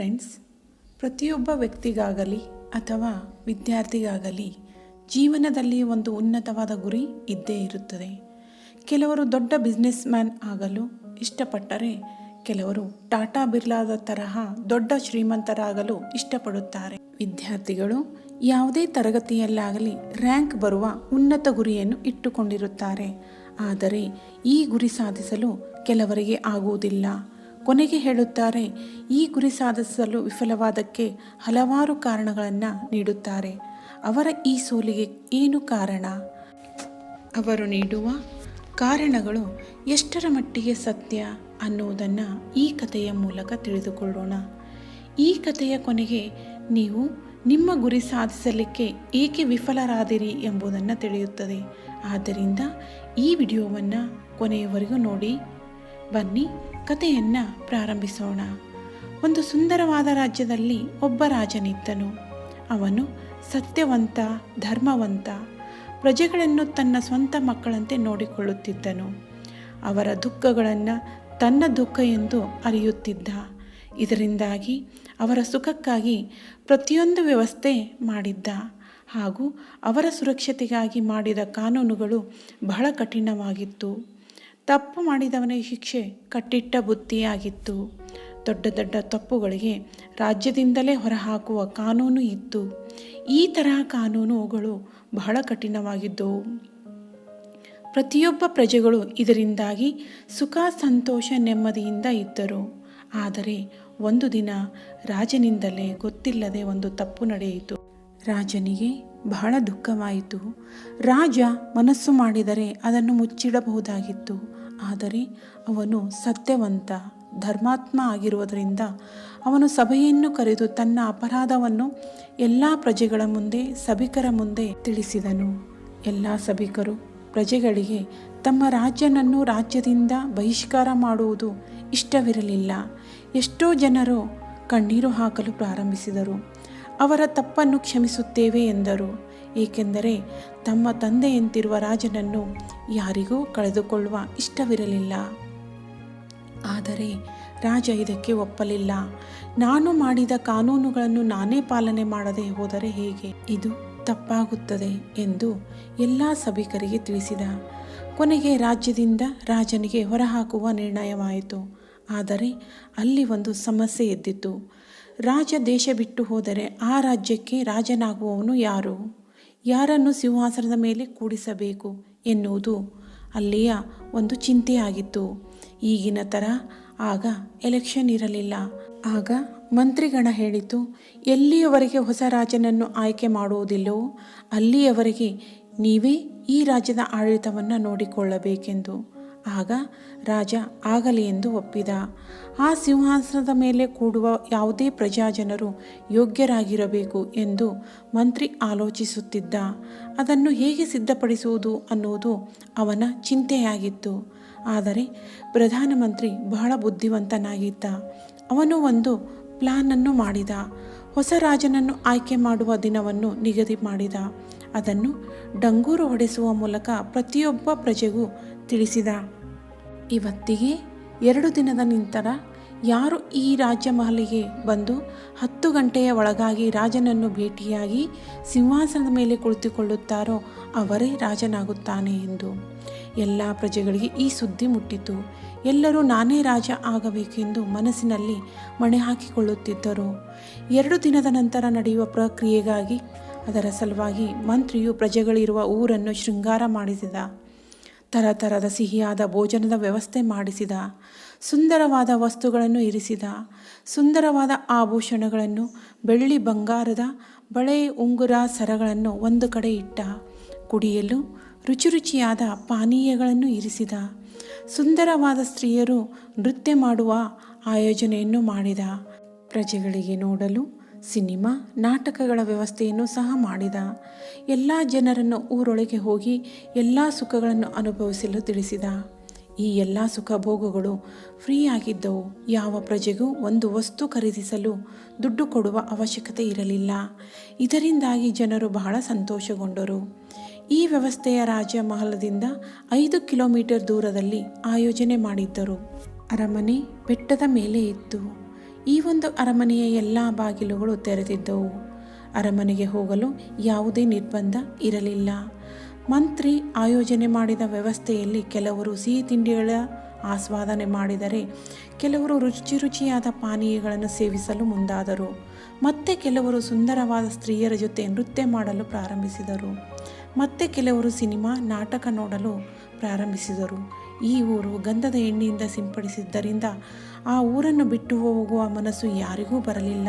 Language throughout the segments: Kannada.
ಫ್ರೆಂಡ್ಸ್, ಪ್ರತಿಯೊಬ್ಬ ವ್ಯಕ್ತಿಗಾಗಲಿ ಅಥವಾ ವಿದ್ಯಾರ್ಥಿಗಾಗಲಿ ಜೀವನದಲ್ಲಿ ಒಂದು ಉನ್ನತವಾದ ಗುರಿ ಇದ್ದೇ ಇರುತ್ತದೆ. ಕೆಲವರು ದೊಡ್ಡ ಬಿಸ್ನೆಸ್ ಮ್ಯಾನ್ ಆಗಲು ಇಷ್ಟಪಟ್ಟರೆ ಕೆಲವರು ಟಾಟಾ ಬಿರ್ಲಾದ ತರಹ ದೊಡ್ಡ ಶ್ರೀಮಂತರಾಗಲು ಇಷ್ಟಪಡುತ್ತಾರೆ. ವಿದ್ಯಾರ್ಥಿಗಳು ಯಾವುದೇ ತರಗತಿಯಲ್ಲಾಗಲಿ ರ್ಯಾಂಕ್ ಬರುವ ಉನ್ನತ ಗುರಿಯನ್ನು ಇಟ್ಟುಕೊಂಡಿರುತ್ತಾರೆ. ಆದರೆ ಈ ಗುರಿ ಸಾಧಿಸಲು ಕೆಲವರಿಗೆ ಆಗುವುದಿಲ್ಲ. ಕೊನೆಗೆ ಹೇಳುತ್ತಾರೆ, ಈ ಗುರಿ ಸಾಧಿಸಲು ವಿಫಲವಾದಕ್ಕೆ ಹಲವಾರು ಕಾರಣಗಳನ್ನು ನೀಡುತ್ತಾರೆ. ಅವರ ಈ ಸೋಲಿಗೆ ಏನು ಕಾರಣ? ಅವರು ನೀಡುವ ಕಾರಣಗಳು ಎಷ್ಟರ ಮಟ್ಟಿಗೆ ಸತ್ಯ ಅನ್ನುವುದನ್ನು ಈ ಕಥೆಯ ಮೂಲಕ ತಿಳಿದುಕೊಳ್ಳೋಣ. ಈ ಕಥೆಯ ಕೊನೆಗೆ ನೀವು ನಿಮ್ಮ ಗುರಿ ಸಾಧಿಸಲಿಕ್ಕೆ ಏಕೆ ವಿಫಲರಾದಿರಿ ಎಂಬುದನ್ನು ತಿಳಿಯುತ್ತದೆ. ಆದ್ದರಿಂದ ಈ ವಿಡಿಯೋವನ್ನು ಕೊನೆಯವರೆಗೂ ನೋಡಿ ಬನ್ನಿ, ಕಥೆಯನ್ನು ಪ್ರಾರಂಭಿಸೋಣ. ಒಂದು ಸುಂದರವಾದ ರಾಜ್ಯದಲ್ಲಿ ಒಬ್ಬ ರಾಜನಿದ್ದನು. ಅವನು ಸತ್ಯವಂತ, ಧರ್ಮವಂತ, ಪ್ರಜೆಗಳನ್ನು ತನ್ನ ಸ್ವಂತ ಮಕ್ಕಳಂತೆ ನೋಡಿಕೊಳ್ಳುತ್ತಿದ್ದನು. ಅವರ ದುಃಖಗಳನ್ನು ತನ್ನ ದುಃಖ ಎಂದು ಅರಿಯುತ್ತಿದ್ದ. ಇದರಿಂದಾಗಿ ಅವರ ಸುಖಕ್ಕಾಗಿ ಪ್ರತಿಯೊಂದು ವ್ಯವಸ್ಥೆ ಮಾಡಿದ್ದ. ಹಾಗೂ ಅವರ ಸುರಕ್ಷತೆಗಾಗಿ ಮಾಡಿದ ಕಾನೂನುಗಳು ಬಹಳ ಕಠಿಣವಾಗಿತ್ತು. ತಪ್ಪು ಮಾಡಿದವನ ಶಿಕ್ಷೆ ಕಟ್ಟಿಟ್ಟ ಬುತ್ತಿಯಾಗಿತ್ತು ದೊಡ್ಡ ದೊಡ್ಡ ತಪ್ಪುಗಳಿಗೆ ರಾಜ್ಯದಿಂದಲೇ ಹೊರಹಾಕುವ ಕಾನೂನು ಇತ್ತು. ಈ ತರಹ ಕಾನೂನುಗಳು ಬಹಳ ಕಠಿಣವಾಗಿದ್ದವು ಪ್ರತಿಯೊಬ್ಬ ಪ್ರಜೆಗಳು ಇದರಿಂದಾಗಿ ಸುಖ, ಸಂತೋಷ, ನೆಮ್ಮದಿಯಿಂದ ಇದ್ದರು. ಆದರೆ ಒಂದು ದಿನ ರಾಜನಿಂದಲೇ ಗೊತ್ತಿಲ್ಲದೆ ಒಂದು ತಪ್ಪು ನಡೆಯಿತು. ರಾಜನಿಗೆ ಬಹಳ ದುಃಖವಾಯಿತು. ರಾಜ ಮನಸ್ಸು ಮಾಡಿದರೆ ಅದನ್ನು ಮುಚ್ಚಿಡಬಹುದಾಗಿತ್ತು. ಆದರೆ ಅವನು ಸತ್ಯವಂತ, ಧರ್ಮಾತ್ಮ ಆಗಿರುವುದರಿಂದ ಅವನು ಸಭೆಯನ್ನು ಕರೆದು ತನ್ನ ಅಪರಾಧವನ್ನು ಎಲ್ಲ ಪ್ರಜೆಗಳ ಮುಂದೆ, ಸಭಿಕರ ಮುಂದೆ ತಿಳಿಸಿದನು. ಎಲ್ಲ ಸಭಿಕರು ಪ್ರಜೆಗಳಿಗೆ ತಮ್ಮ ರಾಜ್ಯನನ್ನು ರಾಜ್ಯದಿಂದ ಬಹಿಷ್ಕಾರ ಮಾಡುವುದು ಇಷ್ಟವಿರಲಿಲ್ಲ. ಎಷ್ಟೋ ಜನರು ಕಣ್ಣೀರು ಹಾಕಲು ಪ್ರಾರಂಭಿಸಿದರು. ಅವರ ತಪ್ಪನ್ನು ಕ್ಷಮಿಸುತ್ತೇವೆ ಎಂದರು. ಏಕೆಂದರೆ ತಮ್ಮ ತಂದೆಯಂತಿರುವ ರಾಜನನ್ನು ಯಾರಿಗೂ ಕಳೆದುಕೊಳ್ಳುವ ಇಷ್ಟವಿರಲಿಲ್ಲ. ಆದರೆ ರಾಜ ಇದಕ್ಕೆ ಒಪ್ಪಲಿಲ್ಲ. ನಾನು ಮಾಡಿದ ಕಾನೂನುಗಳನ್ನು ನಾನೇ ಪಾಲನೆ ಮಾಡದೆ ಹೋದರೆ ಹೇಗೆ? ಇದು ತಪ್ಪಾಗುತ್ತದೆ ಎಂದು ಎಲ್ಲ ಸಭಿಕರಿಗೆ ತಿಳಿಸಿದ. ಕೊನೆಗೆ ರಾಜ್ಯದಿಂದ ರಾಜನಿಗೆ ಹೊರಹಾಕುವ ನಿರ್ಣಯವಾಯಿತು. ಆದರೆ ಅಲ್ಲಿ ಒಂದು ಸಮಸ್ಯೆ ಎದ್ದಿತು ರಾಜ ದೇಶ ಬಿಟ್ಟು ಹೋದರೆ ಆ ರಾಜ್ಯಕ್ಕೆ ರಾಜನಾಗುವವನು ಯಾರು? ಯಾರನ್ನು ಸಿಂಹಾಸನದ ಮೇಲೆ ಕೂಡಿಸಬೇಕು ಎನ್ನುವುದು ಅಲ್ಲಿಯ ಒಂದು ಚಿಂತೆಯಾಗಿತ್ತು. ಈಗಿನ ಥರ ಆಗ ಎಲೆಕ್ಷನ್ ಇರಲಿಲ್ಲ. ಆಗ ಮಂತ್ರಿಗಣ ಹೇಳಿತು, ಎಲ್ಲಿಯವರೆಗೆ ಹೊಸ ರಾಜನನ್ನು ಆಯ್ಕೆ ಮಾಡುವುದಿಲ್ಲವೋ ಅಲ್ಲಿಯವರೆಗೆ ನೀವೇ ಈ ರಾಜ್ಯದ ಆಡಳಿತವನ್ನು ನೋಡಿಕೊಳ್ಳಬೇಕೆಂದು. ಆಗ ರಾಜ ಆಗಲಿ ಎಂದು ಒಪ್ಪಿದ. ಆ ಸಿಂಹಾಸನದ ಮೇಲೆ ಕೂಡುವ ಯಾವುದೇ ಪ್ರಜಾಜನರು ಯೋಗ್ಯರಾಗಿರಬೇಕು ಎಂದು ಮಂತ್ರಿ ಆಲೋಚಿಸುತ್ತಿದ್ದ. ಅದನ್ನು ಹೇಗೆ ಸಿದ್ಧಪಡಿಸುವುದು ಅನ್ನುವುದು ಅವನ ಚಿಂತೆಯಾಗಿತ್ತು. ಆದರೆ ಪ್ರಧಾನಮಂತ್ರಿ ಬಹಳ ಬುದ್ಧಿವಂತನಾಗಿದ್ದ. ಅವನು ಒಂದು ಪ್ಲಾನನ್ನು ಮಾಡಿದ. ಹೊಸ ರಾಜನನ್ನು ಆಯ್ಕೆ ಮಾಡುವ ದಿನವನ್ನು ನಿಗದಿ ಮಾಡಿದ. ಅದನ್ನು ಡಂಗೂರು ಹೊಡೆಸುವ ಮೂಲಕ ಪ್ರತಿಯೊಬ್ಬ ಪ್ರಜೆಗೂ ತಿಳಿಸಿದ. ಇವತ್ತಿಗೆ ಎರಡು ದಿನದ ನಂತರ ಯಾರು ಈ ರಾಜ್ಯ ಮಹಲಿಗೆ ಬಂದು ಹತ್ತು ಗಂಟೆಯ ಒಳಗಾಗಿ ರಾಜನನ್ನು ಭೇಟಿಯಾಗಿ ಸಿಂಹಾಸನದ ಮೇಲೆ ಕುಳಿತುಕೊಳ್ಳುತ್ತಾರೋ ಅವರೇ ರಾಜನಾಗುತ್ತಾನೆ ಎಂದು. ಎಲ್ಲ ಪ್ರಜೆಗಳಿಗೆ ಈ ಸುದ್ದಿ ಮುಟ್ಟಿತು. ಎಲ್ಲರೂ ನಾನೇ ರಾಜ ಆಗಬೇಕೆಂದು ಮನಸ್ಸಿನಲ್ಲಿ ಮಣೆ ಹಾಕಿಕೊಳ್ಳುತ್ತಿದ್ದರು ಎರಡು ದಿನದ ನಂತರ ನಡೆಯುವ ಪ್ರಕ್ರಿಯೆಗಾಗಿ ಅದರ ಸಲುವಾಗಿ ಮಂತ್ರಿಯು ಪ್ರಜೆಗಳಿರುವ ಊರನ್ನು ಶೃಂಗಾರ ಮಾಡಿಸಿದ. ತರತರದ ಸಿಹಿಯಾದ ಭೋಜನದ ವ್ಯವಸ್ಥೆ ಮಾಡಿಸಿದ. ಸುಂದರವಾದ ವಸ್ತುಗಳನ್ನು ಇರಿಸಿದ. ಸುಂದರವಾದ ಆಭೂಷಣಗಳನ್ನು, ಬೆಳ್ಳಿ ಬಂಗಾರದ, ಬಳೆ ಉಂಗುರ ಸರಗಳನ್ನು ಒಂದು ಕಡೆ ಇಟ್ಟ. ಕುಡಿಯಲು ರುಚಿ ರುಚಿಯಾದ ಪಾನೀಯಗಳನ್ನು ಇರಿಸಿದ. ಸುಂದರವಾದ ಸ್ತ್ರೀಯರು ನೃತ್ಯ ಮಾಡುವ ಆಯೋಜನೆಯನ್ನು ಮಾಡಿದ. ಪ್ರಜೆಗಳಿಗೆ ನೋಡಲು ಸಿನಿಮಾ, ನಾಟಕಗಳ ವ್ಯವಸ್ಥೆಯನ್ನು ಸಹ ಮಾಡಿದ. ಎಲ್ಲ ಜನರನ್ನು ಊರೊಳಗೆ ಹೋಗಿ ಎಲ್ಲ ಸುಖಗಳನ್ನು ಅನುಭವಿಸಲು ತಿಳಿಸಿದ. ಈ ಎಲ್ಲ ಸುಖ ಭೋಗಗಳು ಫ್ರೀ ಆಗಿದ್ದವು ಯಾವ ಪ್ರಜೆಗೂ ಒಂದು ವಸ್ತು ಖರೀದಿಸಲು ದುಡ್ಡು ಕೊಡುವ ಅವಶ್ಯಕತೆ ಇರಲಿಲ್ಲ. ಇದರಿಂದಾಗಿ ಜನರು ಬಹಳ ಸಂತೋಷಗೊಂಡರು. ಈ ವ್ಯವಸ್ಥೆಯ ರಾಜ ಮಹಲದಿಂದ ಐದು ಕಿಲೋಮೀಟರ್ ದೂರದಲ್ಲಿ ಆಯೋಜನೆ ಮಾಡಿದ್ದರು. ಅರಮನೆ ಬೆಟ್ಟದ ಮೇಲೆ ಇತ್ತು. ಈ ಒಂದು ಅರಮನೆಯ ಎಲ್ಲ ಬಾಗಿಲುಗಳು ತೆರೆದಿದ್ದವು. ಅರಮನೆಗೆ ಹೋಗಲು ಯಾವುದೇ ನಿರ್ಬಂಧ ಇರಲಿಲ್ಲ. ಮಂತ್ರಿ ಆಯೋಜನೆ ಮಾಡಿದ ವ್ಯವಸ್ಥೆಯಲ್ಲಿ ಕೆಲವರು ಸಿಹಿ ತಿಂಡಿಗಳ ಆಸ್ವಾದನೆ ಮಾಡಿದರೆ ಕೆಲವರು ರುಚಿ ರುಚಿಯಾದ ಪಾನೀಯಗಳನ್ನು ಸೇವಿಸಲು ಮುಂದಾದರು. ಮತ್ತೆ ಕೆಲವರು ಸುಂದರವಾದ ಸ್ತ್ರೀಯರ ಜೊತೆ ನೃತ್ಯ ಮಾಡಲು ಪ್ರಾರಂಭಿಸಿದರು. ಮತ್ತೆ ಕೆಲವರು ಸಿನಿಮಾ, ನಾಟಕ ನೋಡಲು ಪ್ರಾರಂಭಿಸಿದರು. ಈ ಊರು ಗಂಧದ ಎಣ್ಣೆಯಿಂದ ಸಿಂಪಡಿಸಿದ್ದರಿಂದ ಆ ಊರನ್ನು ಬಿಟ್ಟು ಹೋಗುವ ಮನಸ್ಸು ಯಾರಿಗೂ ಬರಲಿಲ್ಲ.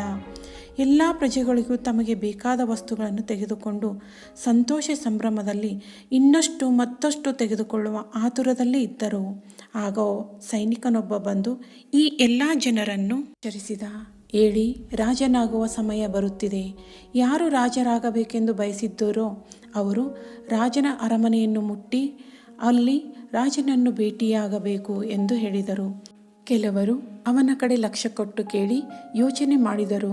ಎಲ್ಲ ಪ್ರಜೆಗಳಿಗೂ ತಮಗೆ ಬೇಕಾದ ವಸ್ತುಗಳನ್ನು ತೆಗೆದುಕೊಂಡು ಸಂತೋಷ ಸಂಭ್ರಮದಲ್ಲಿ ಇನ್ನಷ್ಟು ಮತ್ತಷ್ಟು ತೆಗೆದುಕೊಳ್ಳುವ ಆತುರದಲ್ಲಿ ಇದ್ದರು. ಆಗ ಸೈನಿಕನೊಬ್ಬ ಬಂದು ಈ ಎಲ್ಲ ಜನರನ್ನು ಚರಿಸಿದ ಹೇಳಿ ರಾಜನಾಗುವ ಸಮಯ ಬರುತ್ತಿದೆ. ಯಾರು ರಾಜರಾಗಬೇಕೆಂದು ಬಯಸಿದ್ದರೋ ಅವರು ರಾಜನ ಅರಮನೆಯನ್ನು ಮುಟ್ಟಿ ಅಲ್ಲಿ ರಾಜನನ್ನು ಭೇಟಿಯಾಗಬೇಕು ಎಂದು ಹೇಳಿದರು. ಕೆಲವರು ಅವನ ಕಡೆ ಲಕ್ಷ್ಯ ಕೊಟ್ಟು ಕೇಳಿ ಯೋಚನೆ ಮಾಡಿದರು,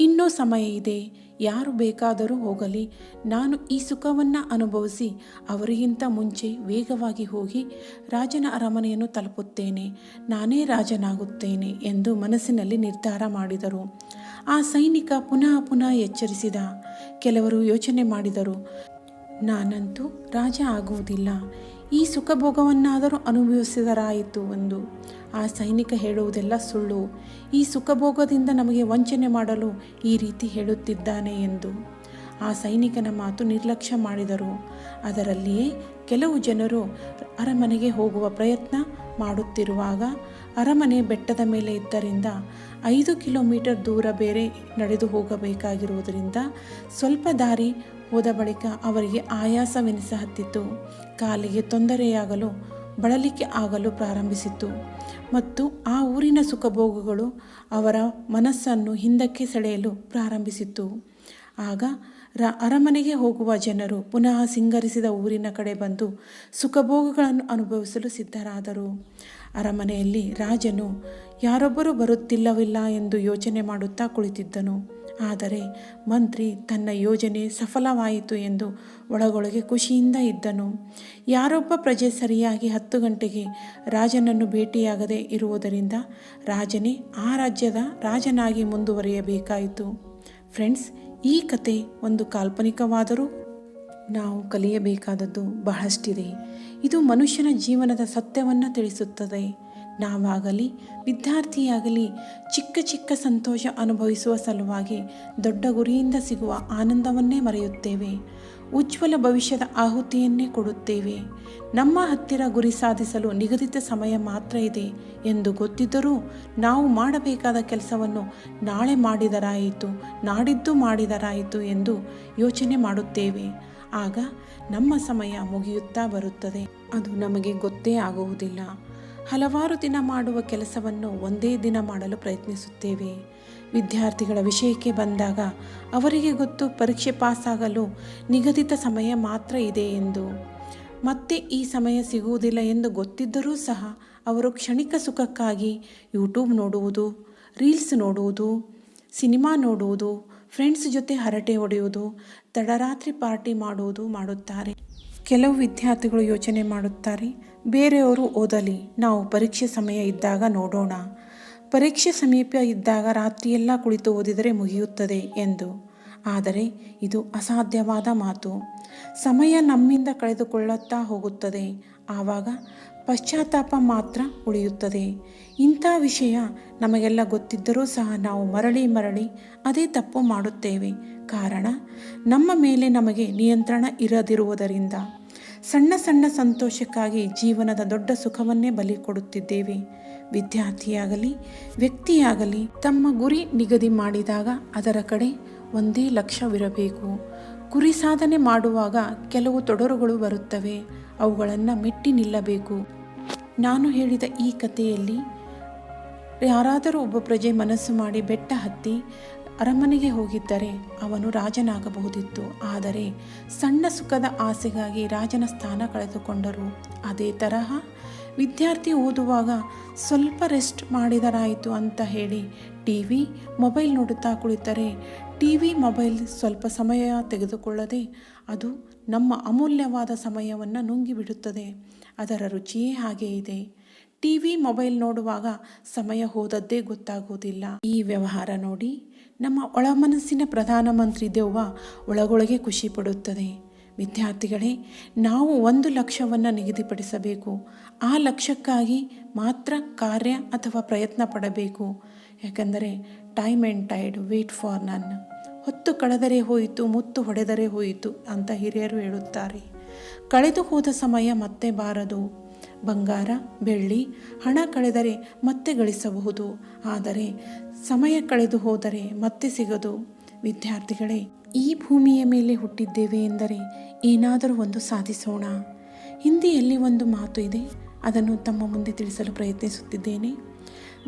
ಇನ್ನೂ ಸಮಯ ಇದೆ, ಯಾರು ಬೇಕಾದರೂ ಹೋಗಲಿ. ನಾನು ಈ ಸುಖವನ್ನು ಅನುಭವಿಸಿ ಅವರಿಗಿಂತ ಮುಂಚೆ ವೇಗವಾಗಿ ಹೋಗಿ ರಾಜನ ಅರಮನೆಯನ್ನು ತಲುಪುತ್ತೇನೆ. ನಾನೇ ರಾಜನಾಗುತ್ತೇನೆ ಎಂದು ಮನಸ್ಸಿನಲ್ಲಿ ನಿರ್ಧಾರ ಮಾಡಿದರು. ಆ ಸೈನಿಕ ಪುನಃ ಪುನಃ ಎಚ್ಚರಿಸಿದ. ಕೆಲವರು ಯೋಚನೆ ಮಾಡಿದರು, ನಾನಂತೂ ರಾಜ ಆಗುವುದಿಲ್ಲ. ಈ ಸುಖಭೋಗವನ್ನಾದರೂ ಅನುಭವಿಸಿದರಾಯಿತು ಎಂದು ಆ ಸೈನಿಕ ಹೇಳುವುದೆಲ್ಲ ಸುಳ್ಳು. ಈ ಸುಖಭೋಗದಿಂದ ನಮಗೆ ವಂಚನೆ ಮಾಡಲು ಈ ರೀತಿ ಹೇಳುತ್ತಿದ್ದಾನೆ ಎಂದು ಆ ಸೈನಿಕನ ಮಾತು ನಿರ್ಲಕ್ಷ್ಯ ಮಾಡಿದರು. ಅದರಲ್ಲಿಯೇ ಕೆಲವು ಜನರು ಅರಮನೆಗೆ ಹೋಗುವ ಪ್ರಯತ್ನ ಮಾಡುತ್ತಿರುವಾಗ ಅರಮನೆ ಬೆಟ್ಟದ ಮೇಲೆ ಇದ್ದರಿಂದ ಐದು ಕಿಲೋಮೀಟರ್ ದೂರ ಬೇರೆ ನಡೆದು ಹೋಗಬೇಕಾಗಿರುವುದರಿಂದ ಸ್ವಲ್ಪ ದಾರಿ ಹೋದ ಬಳಿಕ ಅವರಿಗೆ ಆಯಾಸವೆನಿಸಹತ್ತಿತು ಕಾಲಿಗೆ ತೊಂದರೆಯಾಗಲು, ಬಳಲಿಕೆ ಆಗಲು ಪ್ರಾರಂಭಿಸಿತು. ಮತ್ತು ಆ ಊರಿನ ಸುಖಭೋಗಗಳು ಅವರ ಮನಸ್ಸನ್ನು ಹಿಂದಕ್ಕೆ ಸೆಳೆಯಲು ಪ್ರಾರಂಭಿಸಿತು. ಆಗ ರ ಅರಮನೆಗೆ ಹೋಗುವ ಜನರು ಪುನಃ ಸಿಂಗರಿಸಿದ ಊರಿನ ಕಡೆ ಬಂದು ಸುಖಭೋಗಗಳನ್ನು ಅನುಭವಿಸಲು ಸಿದ್ಧರಾದರು. ಅರಮನೆಯಲ್ಲಿ ರಾಜನು, ಯಾರೊಬ್ಬರೂ ಬರುತ್ತಿಲ್ಲವಿಲ್ಲ ಎಂದು ಯೋಚನೆ ಮಾಡುತ್ತಾ ಕುಳಿತಿದ್ದನು. ಆದರೆ ಮಂತ್ರಿ ತನ್ನ ಯೋಜನೆ ಸಫಲವಾಯಿತು ಎಂದು ಒಳಗೊಳಗೆ ಖುಷಿಯಿಂದ ಇದ್ದನು. ಯಾರೊಬ್ಬ ಪ್ರಜೆ ಸರಿಯಾಗಿ ಹತ್ತು ಗಂಟೆಗೆ ರಾಜನನ್ನು ಭೇಟಿಯಾಗದೆ ಇರುವುದರಿಂದ ರಾಜನೇ ಆ ರಾಜ್ಯದ ರಾಜನಾಗಿ ಮುಂದುವರಿಯಬೇಕಾಯಿತು. ಫ್ರೆಂಡ್ಸ್, ಈ ಕತೆ ಒಂದು ಕಾಲ್ಪನಿಕವಾದರೂ ನಾವು ಕಲಿಯಬೇಕಾದದ್ದು ಬಹಳಷ್ಟಿದೆ. ಇದು ಮನುಷ್ಯನ ಜೀವನದ ಸತ್ಯವನ್ನು ತಿಳಿಸುತ್ತದೆ. ನಾವಾಗಲಿ, ವಿದ್ಯಾರ್ಥಿಯಾಗಲಿ ಚಿಕ್ಕ ಚಿಕ್ಕ ಸಂತೋಷ ಅನುಭವಿಸುವ ಸಲುವಾಗಿ ದೊಡ್ಡ ಗುರಿಯಿಂದ ಸಿಗುವ ಆನಂದವನ್ನೇ ಮರೆಯುತ್ತೇವೆ. ಉಜ್ವಲ ಭವಿಷ್ಯದ ಆಹುತಿಯನ್ನೇ ಕೊಡುತ್ತೇವೆ. ನಮ್ಮ ಹತ್ತಿರ ಗುರಿ ಸಾಧಿಸಲು ನಿಗದಿತ ಸಮಯ ಮಾತ್ರ ಇದೆ ಎಂದು ಗೊತ್ತಿದ್ದರೂ ನಾವು ಮಾಡಬೇಕಾದ ಕೆಲಸವನ್ನು ನಾಳೆ ಮಾಡಿದರಾಯಿತು, ನಾಡಿದ್ದು ಮಾಡಿದರಾಯಿತು ಎಂದು ಯೋಚನೆ ಮಾಡುತ್ತೇವೆ. ಆಗ ನಮ್ಮ ಸಮಯ ಮುಗಿಯುತ್ತಾ ಬರುತ್ತದೆ. ಅದು ನಮಗೆ ಗೊತ್ತೇ ಆಗುವುದಿಲ್ಲ. ಹಲವಾರು ದಿನ ಮಾಡುವ ಕೆಲಸವನ್ನು ಒಂದೇ ದಿನ ಮಾಡಲು ಪ್ರಯತ್ನಿಸುತ್ತೇವೆ. ವಿದ್ಯಾರ್ಥಿಗಳ ವಿಷಯಕ್ಕೆ ಬಂದಾಗ ಅವರಿಗೆ ಗೊತ್ತು ಪರೀಕ್ಷೆ ಪಾಸಾಗಲು ನಿಗದಿತ ಸಮಯ ಮಾತ್ರ ಇದೆ ಎಂದು. ಮತ್ತೆ ಈ ಸಮಯ ಸಿಗುವುದಿಲ್ಲ ಎಂದು ಗೊತ್ತಿದ್ದರೂ ಸಹ ಅವರು ಕ್ಷಣಿಕ ಸುಖಕ್ಕಾಗಿ ಯೂಟ್ಯೂಬ್ ನೋಡುವುದು, ರೀಲ್ಸ್ ನೋಡುವುದು, ಸಿನಿಮಾ ನೋಡುವುದು, ಫ್ರೆಂಡ್ಸ್ ಜೊತೆ ಹರಟೆ ಹೊಡೆಯುವುದು, ತಡರಾತ್ರಿ ಪಾರ್ಟಿ ಮಾಡುವುದು ಮಾಡುತ್ತಾರೆ. ಕೆಲವು ವಿದ್ಯಾರ್ಥಿಗಳು ಯೋಚನೆ ಮಾಡುತ್ತಾರೆ, ಬೇರೆಯವರು ಓದಲಿ, ನಾವು ಪರೀಕ್ಷೆ ಸಮಯ ಇದ್ದಾಗ ನೋಡೋಣ. ಪರೀಕ್ಷೆ ಸಮೀಪ ಇದ್ದಾಗ ರಾತ್ರಿಯೆಲ್ಲ ಕುಳಿತು ಓದಿದರೆ ಮುಗಿಯುತ್ತದೆ ಎಂದು. ಆದರೆ ಇದು ಅಸಾಧ್ಯವಾದ ಮಾತು. ಸಮಯ ನಮ್ಮಿಂದ ಕಳೆದುಕೊಳ್ಳುತ್ತಾ ಹೋಗುತ್ತದೆ. ಆವಾಗ ಪಶ್ಚಾತ್ತಾಪ ಮಾತ್ರ ಉಳಿಯುತ್ತದೆ. ಇಂಥ ವಿಷಯ ನಮಗೆಲ್ಲ ಗೊತ್ತಿದ್ದರೂ ಸಹ ನಾವು ಮರಳಿ ಮರಳಿ ಅದೇ ತಪ್ಪು ಮಾಡುತ್ತೇವೆ. ಕಾರಣ, ನಮ್ಮ ಮೇಲೆ ನಮಗೆ ನಿಯಂತ್ರಣ ಇರದಿರುವುದರಿಂದ. ಸಣ್ಣ ಸಣ್ಣ ಸಂತೋಷಕ್ಕಾಗಿ ಜೀವನದ ದೊಡ್ಡ ಸುಖವನ್ನೇ ಬಲಿ ಕೊಡುತ್ತಿದ್ದೇವೆ. ವಿದ್ಯಾರ್ಥಿಯಾಗಲಿ, ವ್ಯಕ್ತಿಯಾಗಲಿ, ತಮ್ಮ ಗುರಿ ನಿಗದಿ ಮಾಡಿದಾಗ ಅದರ ಕಡೆ ಒಂದೇ ಲಕ್ಷ್ಯವಿರಬೇಕು. ಗುರಿ ಸಾಧನೆ ಮಾಡುವಾಗ ಕೆಲವು ತೊಡರುಗಳು ಬರುತ್ತವೆ. ಅವುಗಳನ್ನು ಮೆಟ್ಟಿ ನಿಲ್ಲಬೇಕು. ನಾನು ಹೇಳಿದ ಈ ಕಥೆಯಲ್ಲಿ ಯಾರಾದರೂ ಒಬ್ಬ ಪ್ರಜೆ ಮನಸ್ಸು ಮಾಡಿ ಬೆಟ್ಟ ಹತ್ತಿ ಅರಮನೆಗೆ ಹೋಗಿದ್ದರೆ ಅವನು ರಾಜನಾಗಬಹುದಿತ್ತು. ಆದರೆ ಸಣ್ಣ ಸುಖದ ಆಸೆಗಾಗಿ ರಾಜನ ಸ್ಥಾನ ಕಳೆದುಕೊಂಡರು. ಅದೇ ತರಹ ವಿದ್ಯಾರ್ಥಿ ಓದುವಾಗ ಸ್ವಲ್ಪ ರೆಸ್ಟ್ ಮಾಡಿದರಾಯಿತು ಅಂತ ಹೇಳಿ ಟಿ ವಿ ಮೊಬೈಲ್ ನೋಡುತ್ತಾ ಕುಳಿತರೆ ಟಿ ವಿ ಮೊಬೈಲ್ ಸ್ವಲ್ಪ ಸಮಯ ತೆಗೆದುಕೊಳ್ಳದೆ ಅದು ನಮ್ಮ ಅಮೂಲ್ಯವಾದ ಸಮಯವನ್ನು ನುಂಗಿಬಿಡುತ್ತದೆ. ಅದರ ರುಚಿಯೇ ಹಾಗೆ ಇದೆ. ಟಿ ವಿ ಮೊಬೈಲ್ ನೋಡುವಾಗ ಸಮಯ ಹೋದದ್ದೇ ಗೊತ್ತಾಗುವುದಿಲ್ಲ. ಈ ವ್ಯವಹಾರ ನೋಡಿ ನಮ್ಮ ಒಳಮನಸ್ಸಿನ ಪ್ರಧಾನಮಂತ್ರಿ ದೆವ್ವ ಒಳಗೊಳಗೆ ಖುಷಿ ಪಡುತ್ತದೆ. ವಿದ್ಯಾರ್ಥಿಗಳೇ, ನಾವು ಒಂದು ಲಕ್ಷ್ಯವನ್ನು ನಿಗದಿಪಡಿಸಬೇಕು. ಆ ಲಕ್ಷ್ಯಕ್ಕಾಗಿ ಮಾತ್ರ ಕಾರ್ಯ ಅಥವಾ ಪ್ರಯತ್ನ ಪಡಬೇಕು. ಯಾಕೆಂದರೆ time and tide wait for none ಹೊತ್ತು ಕಳೆದರೆ ಹೋಯಿತು, ಮುತ್ತು ಹೊಡೆದರೆ ಹೋಯಿತು ಅಂತ ಹಿರಿಯರು ಹೇಳುತ್ತಾರೆ. ಕಳೆದು ಹೋದ ಸಮಯ ಮತ್ತೆ ಬಾರದು. ಬಂಗಾರ, ಬೆಳ್ಳಿ, ಹಣ ಕಳೆದರೆ ಮತ್ತೆ ಗಳಿಸಬಹುದು. ಆದರೆ ಸಮಯ ಕಳೆದು ಹೋದರೆ ಮತ್ತೆ ಸಿಗದು. ವಿದ್ಯಾರ್ಥಿಗಳೇ, ಈ ಭೂಮಿಯ ಮೇಲೆ ಹುಟ್ಟಿದ್ದೇವೆ ಎಂದರೆ ಏನಾದರೂ ಒಂದು ಸಾಧಿಸೋಣ. ಹಿಂದಿಯಲ್ಲಿ ಒಂದು ಮಾತು ಇದೆ, ಅದನ್ನು ತಮ್ಮ ಮುಂದೆ ತಿಳಿಸಲು ಪ್ರಯತ್ನಿಸುತ್ತಿದ್ದೇನೆ.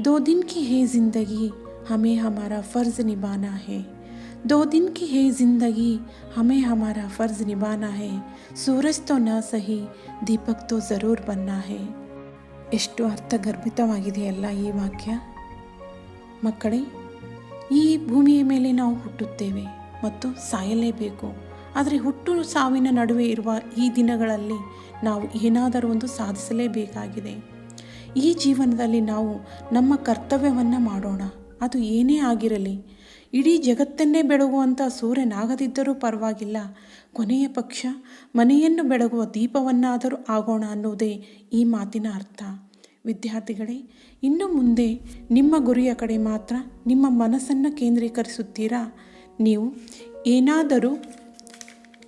ದೋ ದಿನ್ ಕಿ ಹೇ ಜಿಂದಗಿ, ಹಮೇ ಹಮಾರ ಫರ್ಜ್ ನಿಭಾನಾ ಹೇ. दो दिन की है ज़िंदगी हमें हमारा फ़र्ज़ निभाना है सूरज तो न सही दीपक तो ज़रूर बनना है ಎಷ್ಟು ಅರ್ಥಗರ್ಭಿತವಾಗಿದೆಯಲ್ಲ ಈ ವಾಕ್ಯ ಮಕ್ಕಳೇ ಈ ಭೂಮಿಯ ಮೇಲೆ ನಾವು ಹುಟ್ಟುತ್ತೇವೆ ಮತ್ತು ಸಾಯಲೇಬೇಕು ಆದರೆ ಹುಟ್ಟು ಸಾವಿನ ನಡುವೆ ಇರುವ ಈ ದಿನಗಳಲ್ಲಿ ನಾವು ಏನಾದರೂ ಒಂದು ಸಾಧಿಸಲೇಬೇಕಾಗಿದೆ ಈ ಜೀವನದಲ್ಲಿ ನಾವು ನಮ್ಮ ಕರ್ತವ್ಯವನ್ನು ಮಾಡೋಣ ಅದು ಏನೇ ಆಗಿರಲಿ ಇಡೀ ಜಗತ್ತನ್ನೇ ಬೆಳಗುವಂಥ ಸೂರ್ಯನಾಗದಿದ್ದರೂ ಪರವಾಗಿಲ್ಲ. ಕೊನೆಯ ಪಕ್ಷ ಮನೆಯನ್ನು ಬೆಳಗುವ ದೀಪವನ್ನಾದರೂ ಆಗೋಣ ಅನ್ನುವುದೇ ಈ ಮಾತಿನ ಅರ್ಥ. ವಿದ್ಯಾರ್ಥಿಗಳೇ, ಇನ್ನು ಮುಂದೆ ನಿಮ್ಮ ಗುರಿಯ ಕಡೆ ಮಾತ್ರ ನಿಮ್ಮ ಮನಸ್ಸನ್ನು ಕೇಂದ್ರೀಕರಿಸುತ್ತೀರಾ? ನೀವು ಏನಾದರೂ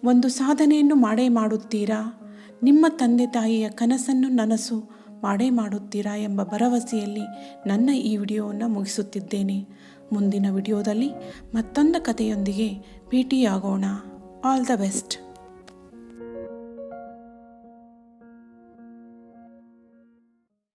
ಒಂದು ಸಾಧನೆಯನ್ನು ಮಾಡೇ ಮಾಡುತ್ತೀರಾ? ನಿಮ್ಮ ತಂದೆ ತಾಯಿಯ ಕನಸನ್ನು ನನಸು ಮಾಡೇ ಮಾಡುತ್ತೀರಾ ಎಂಬ ಭರವಸೆಯಲ್ಲಿ ನನ್ನ ಈ ವಿಡಿಯೋವನ್ನು ಮುಗಿಸುತ್ತಿದ್ದೇನೆ. ಮುಂದಿನ ವಿಡಿಯೋದಲ್ಲಿ ಮತ್ತೊಂದು ಕಥೆಯೊಂದಿಗೆ ಭೇಟಿಯಾಗೋಣ. All the best